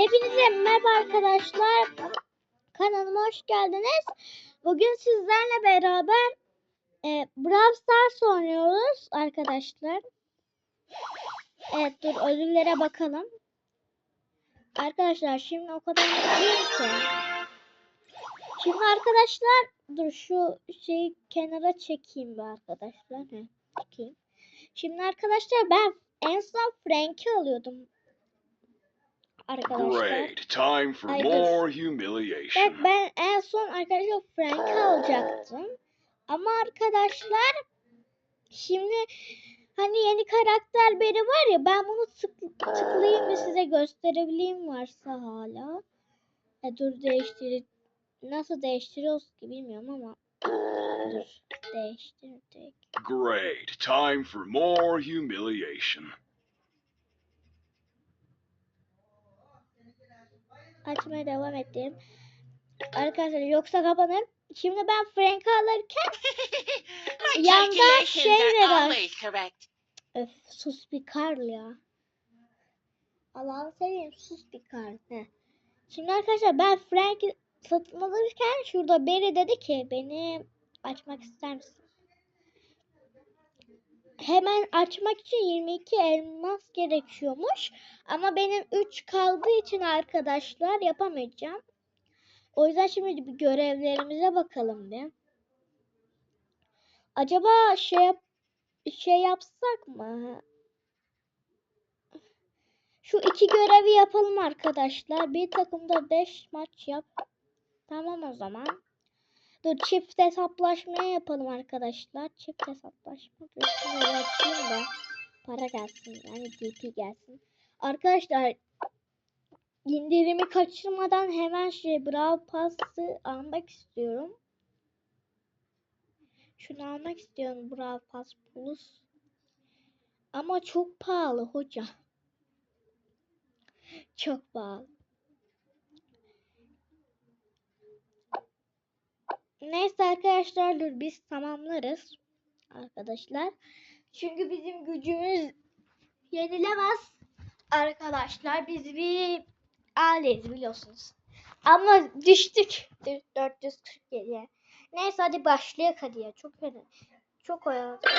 Hepinize merhaba arkadaşlar. Kanalıma hoş geldiniz. Bugün sizlerle beraber e, Brawl Stars oynuyoruz arkadaşlar. Evet dur ödüllere bakalım. Arkadaşlar şimdi o kadar mutluyum ki. Şimdi arkadaşlar dur şu şeyi kenara çekeyim bir arkadaşlar. Heh, çekeyim. Şimdi arkadaşlar ben en son Frank'i alıyordum arkadaşlar. Great. Time for dur. more humiliation. ben en son arkadaşlar Frank'i alacaktım. Ama arkadaşlar şimdi hani yeni karakter biri var ya ben bunu tık, tıklayayım ve size gösterebileyim varsa hala. E, dur değiştir nasıl değiştiriyoruz ki bilmiyorum ama dur değiştirdik. Great. Time for more humiliation. Açmaya devam ettim. Arkadaşlar yoksa kapanır. Şimdi ben Frank'ı alırken Yandan şey de var. Öf sus bir Karl ya. Allah'ını seveyim sus bir Karl. Heh. Şimdi arkadaşlar ben Frank'i satın alırken şurada biri dedi ki beni açmak ister misin? Hemen açmak için 22 elmas gerekiyormuş. Ama benim 3 kaldığı için arkadaşlar yapamayacağım. O yüzden şimdi bir görevlerimize bakalım bir. Acaba şey yap- şey yapsak mı? Şu iki görevi yapalım arkadaşlar. Bir takımda 5 maç yap. Tamam o zaman. Dur çift hesaplaşmaya yapalım arkadaşlar. Çift hesaplaşma. Bir açayım da para gelsin. Yani DP gelsin. Arkadaşlar indirimi kaçırmadan hemen şey Brawl Pass'ı almak istiyorum. Şunu almak istiyorum Brawl Pass Plus. Ama çok pahalı hoca. Çok pahalı. Neyse arkadaşlar dur biz tamamlarız. Arkadaşlar. Çünkü bizim gücümüz yenilemez. Arkadaşlar biz bir aileyiz biliyorsunuz. Ama düştük 447'ye. Neyse hadi başlayalım hadi ya. Çok önemli. Çok oynadık.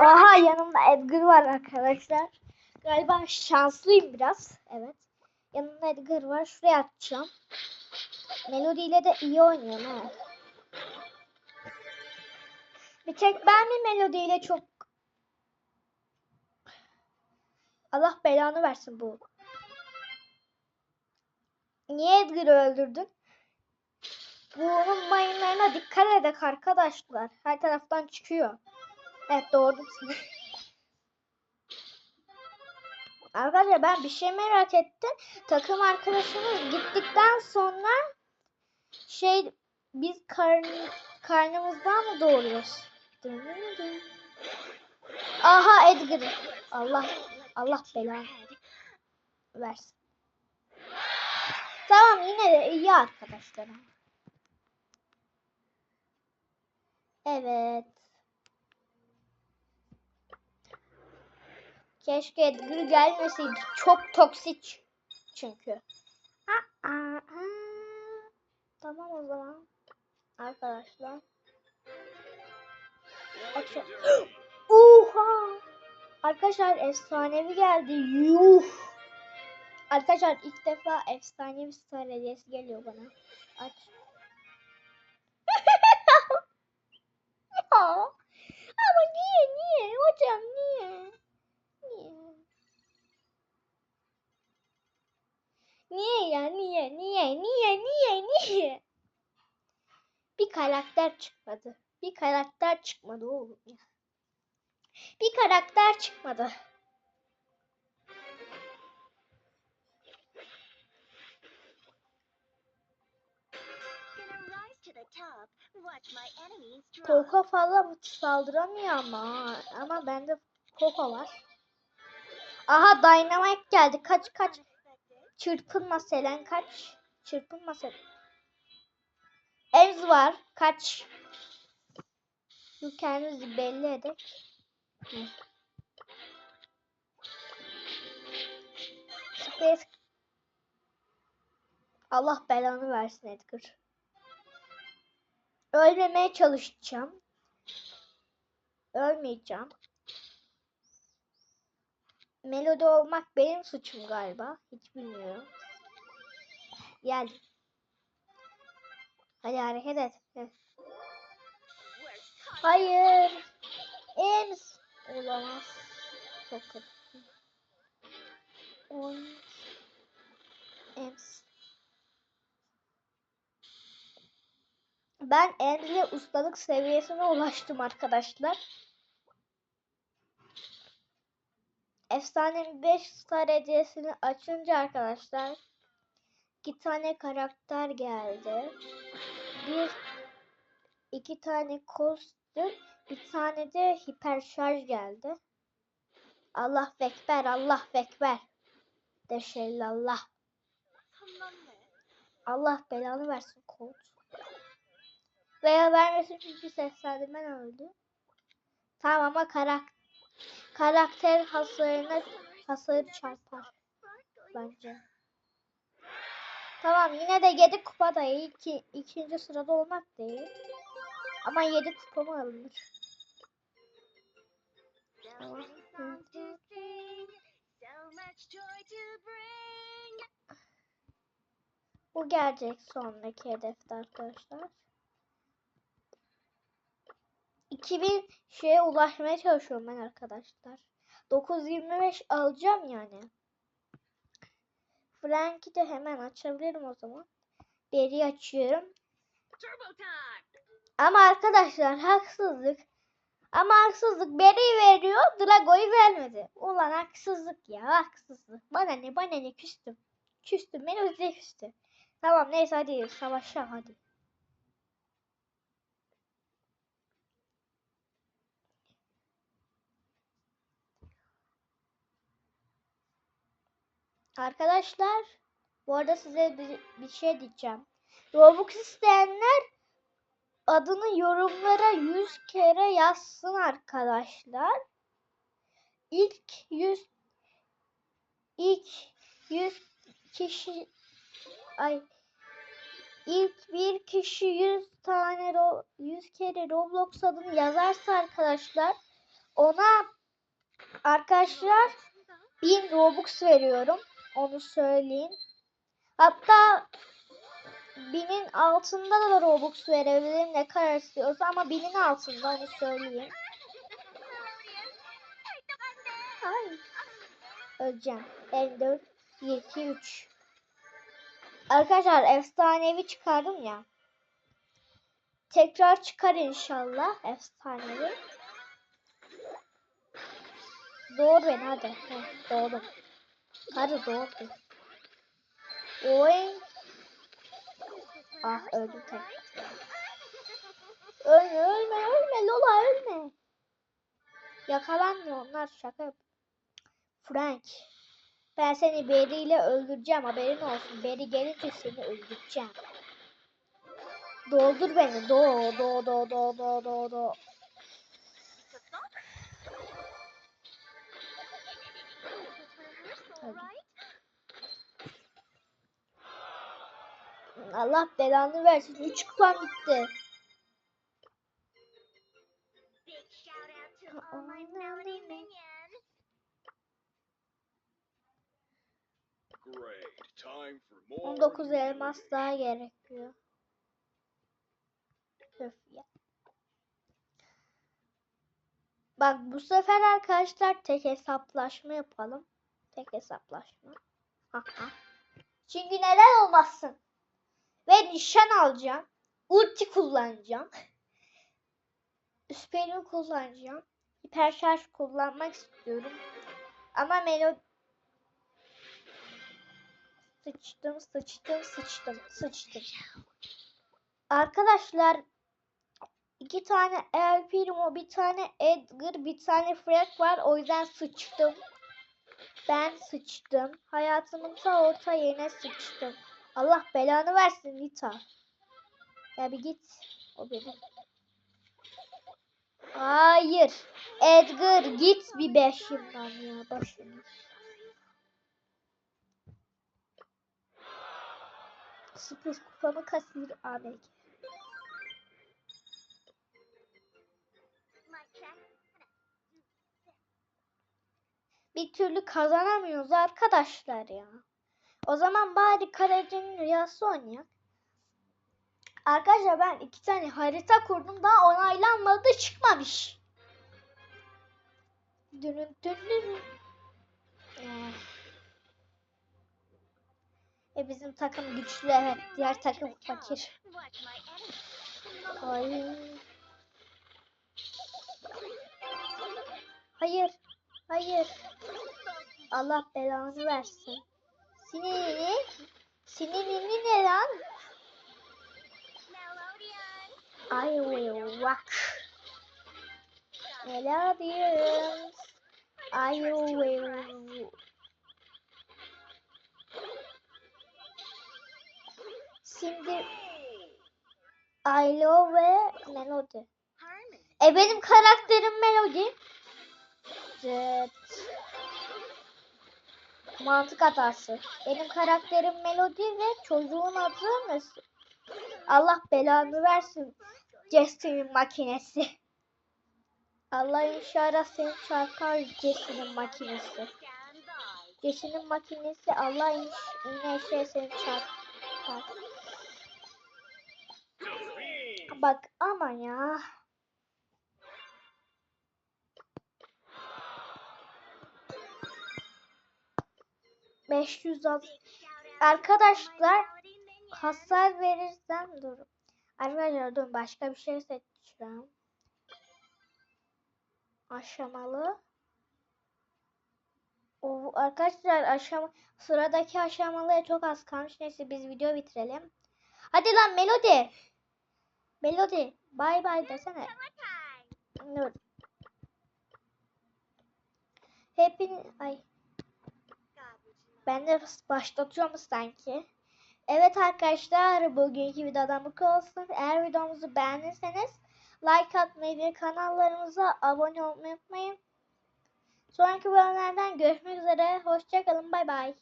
Aha yanımda Edgar var arkadaşlar. Galiba şanslıyım biraz. Evet. Yanımda Edgar var. Şuraya atacağım. Melody ile de iyi oynuyorum ha. Bir tek ben mi Melody ile çok Allah belanı versin bu. Niye Edgar'ı öldürdün? Bunun mayınlarına dikkat edin arkadaşlar. Her taraftan çıkıyor. Evet doğurdum seni. Arkadaşlar ben bir şey merak ettim. Takım arkadaşımız gittikten sonra şey biz karn, karnımızdan mı doğuruyoruz? Aha Edgar. Allah Allah belanı versin. Tamam yine de iyi arkadaşlar. Evet. Keşke Edgar gelmeseydi. Çok toksik çünkü. Aa, aa, aa. Tamam o zaman. Arkadaşlar. Akşam. Oha! Arkadaşlar efsanevi geldi. Yuh! Arkadaşlar ilk defa efsanevi star geliyor bana. Aç. Ya. Ama niye niye hocam niye? Niye? Niye ya niye niye niye niye niye? Bir karakter çıkmadı. Bir karakter çıkmadı oğlum ya. Bir karakter çıkmadı. Koko fazla saldıramıyor ama. Ama bende Koko var. Aha Dynamite geldi. Kaç kaç. Çırpınma Selen kaç. Çırpınma Selen. Ems var. Kaç. Bu kendinizi belli. Hı. Space. Allah belanı versin Edgar. Ölmemeye çalışacağım. Ölmeyeceğim. Melodi olmak benim suçum galiba. Hiç bilmiyorum. Gel. Hadi hareket et. Heh. Hayır. Ems. Olamaz. Çok kötü. Oy. Ems. Ben Ems'le ustalık seviyesine ulaştım arkadaşlar. Efsane 5 star hediyesini açınca arkadaşlar iki tane karakter geldi. Bir iki tane kostüm, bir tane de hiper şarj geldi. Allah bekber, Allah bekber. Deşellallah. Allah belanı versin Colt. Veya vermesin çünkü seslendirmen öldü. Tamam ama karak karakter hasarına hasarı çarpar bence. Tamam yine de 7 kupa da iyi. İki, ikinci sırada olmak değil. Ama 7 kupa mı alınır? Bu gelecek sonraki hedefte arkadaşlar. 2000 şeye ulaşmaya çalışıyorum ben arkadaşlar. 925 alacağım yani. Frank'i de hemen açabilirim o zaman. Beri açıyorum. Ama arkadaşlar haksızlık. Ama haksızlık Beri veriyor. Drago'yu vermedi. Ulan haksızlık ya haksızlık. Bana ne bana ne küstüm. Küstüm beni özle küstü. Tamam neyse hadi savaşa hadi. Arkadaşlar bu arada size bir, bir şey diyeceğim. Robux isteyenler adını yorumlara 100 kere yazsın arkadaşlar. İlk 100 ilk 100 kişi ay ilk bir kişi 100 tane ro- 100 kere Roblox adını yazarsa arkadaşlar ona arkadaşlar 1000 Robux veriyorum. Onu söyleyeyim. Hatta binin altında da Robux verebilirim ne kadar istiyorsa ama binin altında onu söyleyeyim. Ay. Öleceğim. 54, 2, 3. Arkadaşlar efsanevi çıkardım ya. Tekrar çıkar inşallah efsanevi. Doğru beni hadi. Heh, doğru. Hadi doğru. Oy. Ah öldüm tek. Ölme ölme ölme Lola ölme. Yakalanmıyor onlar şaka yap. Frank. Ben seni Barry ile öldüreceğim haberin olsun. Barry gelince seni öldüreceğim. Doldur beni. Do do do do do do do. Allah belanı versin. 3 kupam gitti. More. 19 elmas daha gerekiyor. Bak bu sefer arkadaşlar tek hesaplaşma yapalım. Tek hesaplaşma. Çünkü neden olmasın? Ve nişan alacağım. Ulti kullanacağım. Üsperim kullanacağım. Hiper şarj kullanmak istiyorum. Ama melodi Sıçtım, sıçtım, sıçtım, sıçtım. Arkadaşlar iki tane El Primo, bir tane Edgar, bir tane Frank var. O yüzden sıçtım. Ben sıçtım. Hayatımın ta orta yerine sıçtım. Allah belanı versin Nita. Ya bir git. O benim. Hayır. Edgar git bir başımdan ya başını. Sıfır kupamı kasır check. Bir türlü kazanamıyoruz arkadaşlar ya. O zaman bari kalecinin rüyası oynayak. Arkadaşlar ben iki tane harita kurdum daha onaylanmadı çıkmamış. Dünün dünün. E bizim takım güçlü evet. Diğer takım fakir. Ay. Hayır. Hayır. Allah belanı versin. Sinini. Sinini ne lan? I will rock. Melodians. I will. Şimdi Aylo ve Melody. E benim karakterim Melody. Evet. Mantık hatası. Benim karakterim Melody ve çocuğun adı nasıl? Allah belanı versin. Jesse'nin makinesi. Allah inşallah seni çarpar Jesse'nin makinesi. Jesse'nin makinesi Allah yine şey seni çarpar. Bak ama ya. Beş yüz al. Big shout out Arkadaşlar Melody Minion. hasar verirsem dur. Arkadaşlar dur başka bir şey seçeceğim. Aşamalı. O, arkadaşlar aşama sıradaki aşamalıya çok az kalmış. Neyse biz video bitirelim. Hadi lan Melody. Melody bay bay desene. Dur. Hepin ay ben de başlatıyorum sanki. Evet arkadaşlar bugünkü videodan bu kadar olsun. Eğer videomuzu beğendiyseniz like atmayı ve kanallarımıza abone olmayı unutmayın. Sonraki bölümlerden görüşmek üzere. Hoşçakalın. Bay bay.